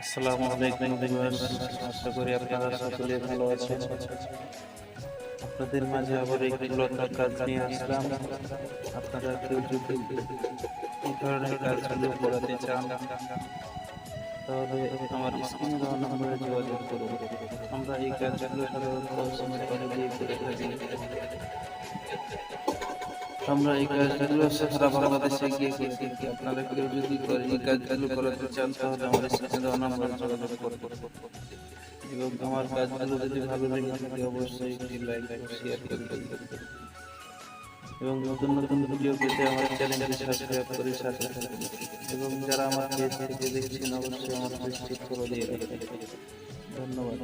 আসসালামু আলাইকুম আশা করি আপনারা সকলে ভালো আছেন। আপনাদের মাঝে আবার লতার কাজ নিয়ে আসলাম। আপনারা কেউ যদি ধরনের করাতে চান, তাহলে আমার দেওয়া যোগাযোগ আমরা এই কাজগুলো সাধারণত সিমেন্ট দিয়ে করে থাকি আমরা এই কাজগুলো সারা বাংলাদেশে গিয়ে করে থাকি আপনারা কেউ যদি করে- এই কাজগুলো করাতে চান, তাহলে স্ক্রিনে দেওয়া নম্বরে যোগাযোগ করুন এবং আমার কাজগুলো যদি ভালো লেগে থাকে, অবশ্যই একটি লাইক শেয়ার করবেন এবং নতুন নতুন ভিডিও পেতে আমার চ্যানেলটি সাবস্ক্রাইব করে সাথে এবং যারা আমার পেজ থেকে দেখছেন, অবশ্যই আমার পেজটি ফলো দিয়ে রাখবেন। ধন্যবাদ।